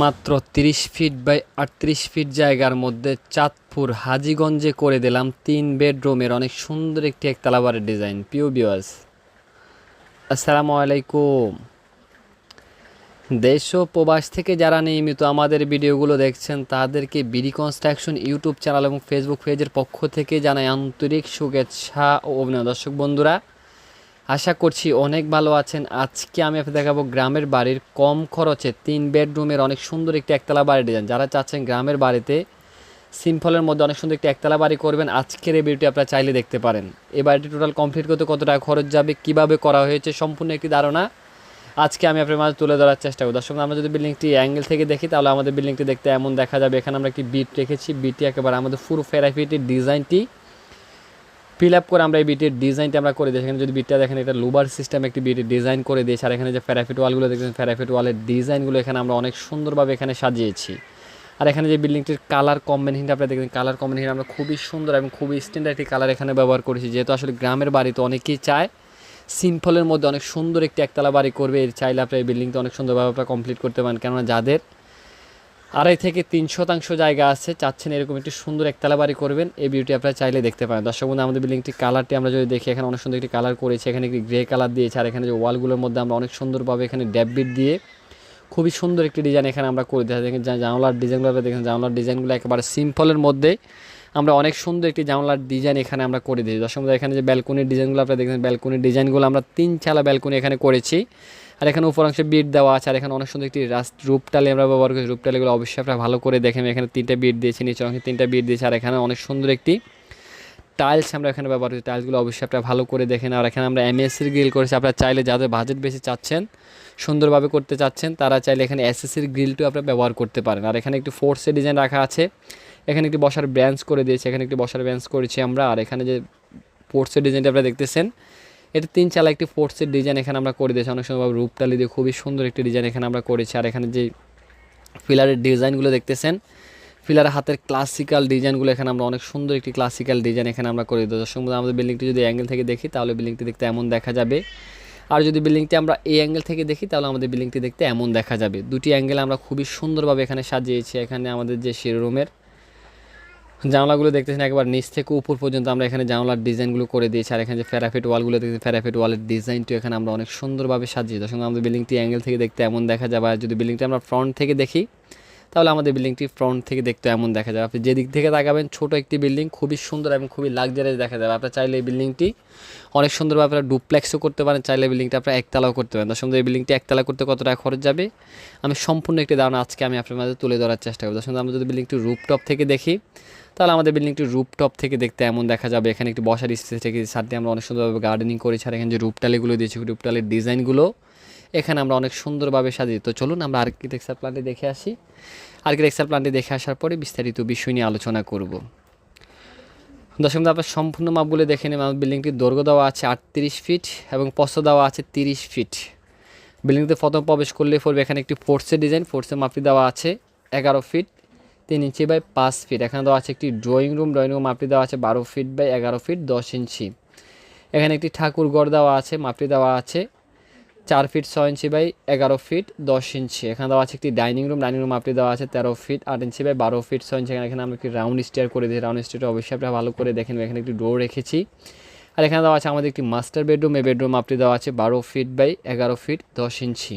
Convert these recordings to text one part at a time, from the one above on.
মাত্র তিরিশ fit by আটত্রিশ ফিট জায়গার মধ্যে চাঁদপুর হাজীগঞ্জে করে দিলাম তিন বেডরুমের অনেক সুন্দর একটি একতলা বাড়ির ডিজাইন পিও বিওয়াস আসসালামু আলাইকুম। দেশ ও প্রবাস থেকে যারা নিয়মিত আমাদের ভিডিওগুলো দেখছেন, তাদেরকে বিডি কনস্ট্রাকশন ইউটিউব চ্যানেল এবং ফেসবুক পেজের পক্ষ থেকে জানাই আন্তরিক শুভেচ্ছা ও অভিনয় দর্শক বন্ধুরা আশা করছি অনেক ভালো আছেন। আজকে আমি আপনাদের দেখাবো গ্রামের বাড়ির কম খরচে তিন বেডরুমের অনেক সুন্দর একটি একতলা বাড়ি ডিজাইন যারা চাচ্ছেন গ্রামের বাড়িতে সিম্পলের মধ্যে অনেক সুন্দর একটি একতলা বাড়ি করবেন, আজকের এই ভিডিওটি আপনারা চাইলে দেখতে পারেন। এই বাড়িটি টোটাল কমপ্লিট করতে কত টাকা খরচ যাবে, কীভাবে করা হয়েছে, সম্পূর্ণ একটি ধারণা আজকে আমি আপনার মাঝে তুলে ধরার চেষ্টা করি দর্শক, আমরা যদি বিল্ডিংটি অ্যাঙ্গেল থেকে দেখি, তাহলে আমাদের বিল্ডিংটি দেখতে এমন দেখা যাবে। এখানে আমরা একটি বিট রেখেছি। বিটটি একেবারে আমাদের পুরো ফেরাফিটির ডিজাইনটি ফিল আপ করে আমরা এই বিটের ডিজাইনটা আমরা করে দিই। এখানে যদি বিটটা দেখেন, এটা লুবার সিস্টেম একটি বিটের ডিজাইন করে দিয়েছি আর এখানে যে ফেরাফিট ওয়ালগুলো দেখছেন ফেরাফিট ওয়ালের ডিজাইনগুলো এখানে আমরা অনেক সুন্দরভাবে এখানে সাজিয়েছি। আর এখানে যে বিল্ডিংটির কালার কম্বিনেশনটা আপনারা দেখবেন কালার কম্বিনেশন আমরা খুবই সুন্দর এবং খুবই স্ট্যান্ডার্ড একটি কালার এখানে ব্যবহার করেছি। যেহেতু আসলে গ্রামের বাড়িতে অনেকেই চায়, সিম্পলের মধ্যে অনেক সুন্দর একটি একতলা বাড়ি করবে। এর চাইলে আপনার এই বিল্ডিংটা অনেক সুন্দরভাবে আপনারা কমপ্লিট করতে পারেন। কেননা যাদের আড়াই থেকে তিন শতাংশ জায়গা আছে। চাচ্ছেন এরকম একটি সুন্দর একতলা বাড়ি করবেন। এই বিউটি আপনারা চাইলে দেখতে পারেন। দর্শক বন্ধু আমাদের বিল্ডিংটি কালারটি আমরা যদি দেখি, এখানে অনেক সুন্দর একটি কালার করেছি। এখানে একটি গ্রে কালার দিয়েছে। আর এখানে যে ওয়ালগুলোর মধ্যে আমরা অনেক সুন্দরভাবে এখানে ড্যাববিট দিয়ে খুবই সুন্দর একটি ডিজাইন এখানে আমরা করে দিয়েছি। দেখেন জানলার ডিজাইনগুলো আপনারা দেখেন, জানলার ডিজাইনগুলো একেবারে সিম্পলের মধ্যে আমরা অনেক সুন্দর একটি জানলার ডিজাইন এখানে আমরা করে দিয়েছি। দর্শক এখানে যে ব্যালকনির ডিজাইনগুলো আপনারা দেখেন ব্যালকনির ডিজাইনগুলো আমরা তিন চালা ব্যালকনি এখানে করেছি। আর এখানে উপর অংশে বিট দেওয়া আছে, আর এখানে অনেক সুন্দর একটি রাস্ট রূপটালি আমরা ব্যবহার করেছি রূপটালিগুলো অবশ্যই আপনারা ভালো করে দেখেন এখানে তিনটা বিট দিয়েছি, নিচের অংশে তিনটা বিট দিয়েছি, আর এখানে অনেক সুন্দর একটি টাইলস আমরা এখানে ব্যবহার করেছি টাইলসগুলো অবশ্যই আপনারা ভালো করে দেখেন আর এখানে আমরা এমএসসির গ্রিল করেছি। আপনারা চাইলে যাদের বাজেট বেশি চাচ্ছেন, সুন্দরভাবে করতে চাচ্ছেন, তারা চাইলে এখানে এসএসসির গ্রিলটিও আপনারা ব্যবহার করতে পারেন। আর এখানে একটি ফোর্সের ডিজাইন রাখা আছে। এখানে একটি বসার ব্যাঞ্চ করে দিয়েছি। এখানে একটি বসার ব্যাঞ্চ করেছি আমরা। আর এখানে যে ফোর্সের ডিজাইনটা আপনারা দেখতেছেন এটা তিন চালা একটি ফোর্সের ডিজাইন এখানে আমরা করে দিয়েছি। অনেক সুন্দরভাবে রূপটালি দিয়ে খুবই সুন্দর একটি ডিজাইন এখানে আমরা করেছি। আর এখানে যে ফিলারের ডিজাইনগুলো দেখতেছেন ফিলার হাতের ক্লাসিক্যাল ডিজাইনগুলো এখানে আমরা অনেক সুন্দর একটি ক্লাসিক্যাল ডিজাইন এখানে আমরা করে দিই দর্শক আমাদের বিল্ডিংটি যদি অ্যাঙ্গেল থেকে দেখি, তাহলে বিল্ডিংটি দেখতে এমন দেখা যাবে। আর যদি বিল্ডিংটি আমরা এই অ্যাঙ্গেল থেকে দেখি, তাহলে আমাদের বিল্ডিংটি দেখতে এমন দেখা যাবে। দুটি অ্যাঙ্গেল আমরা খুবই সুন্দরভাবে এখানে সাজিয়েছি। এখানে আমাদের যে শিরোরুমের জানলাগুলো দেখতেছেন একবার নিচ থেকে উপর পর্যন্ত আমরা এখানে জানলার ডিজাইনগুলো করে দিয়েছি, আর এখানে যে ফেরাফিট ওয়ালগুলো দেখতেছি ফেরাফিট ওয়ালের ডিজাইনটি এখানে আমরা অনেক সুন্দরভাবে সাজিয়ে দর্শক, আমাদের বিল্ডিংটি অ্যাঙ্গেল থেকে দেখতে এমন দেখা যাবে আর যদি বিল্ডিংটি আমরা ফ্রন্ট থেকে দেখি তাহলে আমাদের বিল্ডিংটি ফ্রন্ট থেকে দেখতে এমন দেখা যাবে। আপনি যেদিক থেকে তাকাবেন ছোট একটি বিল্ডিং খুবই সুন্দর এবং খুবই লাক্সারিয়াস দেখা যাবে। আপনার চাইলে এই বিল্ডিংটি অনেক সুন্দরভাবে আপনারা ডুপ্লেক্সও করতে পারেন চাইলে বিল্ডিংটা আপনারা একতলাও করতে পারেন। দর্শক বন্ধু, এই বিল্ডিংটি একতলা করতে কত টাকা খরচ যাবে? আমি সম্পূর্ণ একটি ধারণা আজকে আমি আপনার মাঝে তুলে ধরার চেষ্টা করব। বন্ধু, আমরা যদি বিল্ডিংটি রুপটপ থেকে দেখি তাহলে আমাদের বিল্ডিংটি রুপটপ থেকে দেখতে এমন দেখা যাবে। এখানে একটি বসার স্পেস থেকে সাথে আমরা অনেক সুন্দরভাবে গার্ডেনিং করেছি। আর এখানে যে রূপটালিগুলো দিয়েছি রূপটালির ডিজাইনগুলো এখানে আমরা অনেক সুন্দরভাবে সাজিয়ে তো চলুন আমরা আর্কিটেকচার প্ল্যানটি দেখে আসি। আর্কিটেকচার প্ল্যানটি দেখে আসার পরে বিস্তারিত বিষয় নিয়ে আলোচনা করব। বন্ধু, আপনার সম্পূর্ণ মাপগুলো দেখে নেবেন আমার বিল্ডিংটির দৈর্ঘ্য দেওয়া আছে আটত্রিশ ফিট এবং পশ্চ দেওয়া আছে তিরিশ ফিট বিল্ডিংতে প্রথম প্রবেশ করলে পড়বে এখানে একটি ফোর্সের ডিজাইন ফোর্সের মাপটি দেওয়া আছে এগারো ফিট তিন ইঞ্চি বাই পাঁচ ফিট এখানে দেওয়া আছে একটি ড্রয়িং রুম ড্রয়িং রুম মাপটি দেওয়া আছে বারো ফিট বাই এগারো ফিট দশ ইঞ্চি। এখানে একটি ঠাকুর ঘর দেওয়া আছে। মাপটি দেওয়া আছে চার ফিট ছয় ইঞ্চি বাই এগারো ফিট দশ ইঞ্চি। এখানে দেওয়া আছে একটি ডাইনিং রুম ডাইনিং রুম মাপটি দেওয়া আছে তেরো ফিট আট ইঞ্চি বাই বারো ফিট ছয় ইঞ্চি। এখানে আমরা একটি রাউন্ড স্টেয়ার করে দিই রাউন্ড স্টেয়ারটা অবশ্যই আপনারা ভালো করে দেখেন। এখানে একটি ডোর রেখেছি। আর এখানে দেওয়া আছে আমাদের একটি মাস্টার বেডরুম এই বেডরুম মাপটি দেওয়া আছে বারো ফিট বাই এগারো ফিট দশ ইঞ্চি।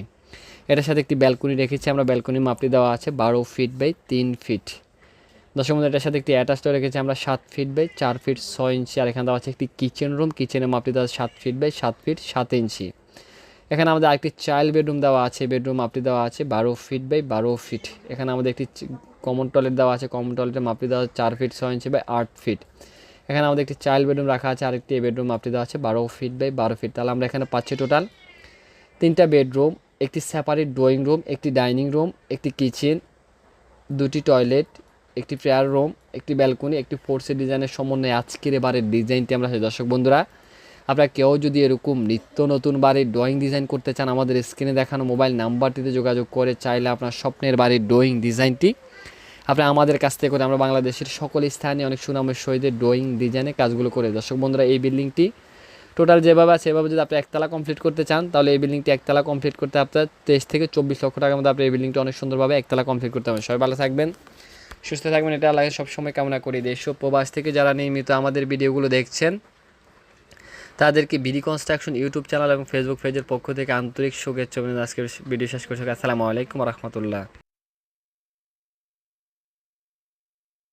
এটার সাথে একটি ব্যালকনি রেখেছি আমরা। ব্যালকনি মাপটি দেওয়া আছে বারো ফিট বাই তিন ফিট। দশের মধ্যে এটার সাথে একটি অ্যাটাচড রেখেছি আমরা সাত ফিট বাই চার ফিট ছয় ইঞ্চি। আর এখানে দেওয়া আছে একটি কিচেন রুম কিচেনের মাপটি দেওয়া সাত ফিট বাই সাত ফিট সাত ইঞ্চি। এখানে আমাদের আরেকটি চাইল্ড বেডরুম দেওয়া আছে বেডরুম মাপটি দেওয়া আছে, বারো ফিট বাই বারো ফিট এখানে আমাদের একটি কমন টয়লেট দেওয়া আছে কমন টয়লেটের মাপটি দেওয়া চার ফিট ছয় ইঞ্চি বাই আট ফিট এখানে আমাদের একটি চাইল্ড বেডরুম রাখা আছে, আরেকটি বেডরুম মাপটি দেওয়া আছে, বারো ফিট বাই বারো ফিট তাহলে আমরা এখানে পাচ্ছি টোটাল তিনটা বেডরুম একটি সেপারেট ড্রয়িং রুম একটি ডাইনিং রুম একটি কিচেন দুটি টয়লেট একটি প্রেয়ার রুম একটি ব্যালকনি একটি ফোর্সের ডিজাইনের সমন্বয়ে আজকের এবারের ডিজাইনটি আমরা দর্শক বন্ধুরা আপনারা কেউ যদি এরকম নিত্য নতুন বাড়ির ড্রয়িং ডিজাইন করতে চান, আমাদের স্ক্রিনে দেখানো মোবাইল নাম্বারটিতে যোগাযোগ করে চাইলে আপনার স্বপ্নের বাড়ির ড্রয়িং ডিজাইনটি আপনারা আমাদের কাছ থেকে করে, আমরা বাংলাদেশের সকল স্থানে অনেক সুনামের সহিত ড্রয়িং ডিজাইনে কাজগুলো করে দর্শক বন্ধুরা, এই বিল্ডিংটি টোটাল যেভাবে আছে সেভাবে যদি আপনি একতলা কমপ্লিট করতে চান, তাহলে এই বিল্ডিংটি একতলা কমপ্লিট করতে আপনার তেইশ থেকে চব্বিশ লক্ষ টাকার মধ্যে আপনি এই বিল্ডিংটি অনেক সুন্দরভাবে একতলা কমপ্লিট করতে হবে সবাই ভালো থাকবেন, সুস্থ থাকবেন, এটা আল্লাহ সবসময় কামনা করি। দেশ প্রবাস থেকে যারা নিয়মিত আমাদের ভিডিওগুলো দেখছেন তাদেরকে বিডি কনস্ট্রাকশন ইউটিউব চ্যানেল এবং ফেসবুক পেজের পক্ষ থেকে আন্তরিক শুভেচ্ছা অভিনন্দন আজকের ভিডিও শেষ করছি আসসালামু আলাইকুম রহমতুল্লাহ।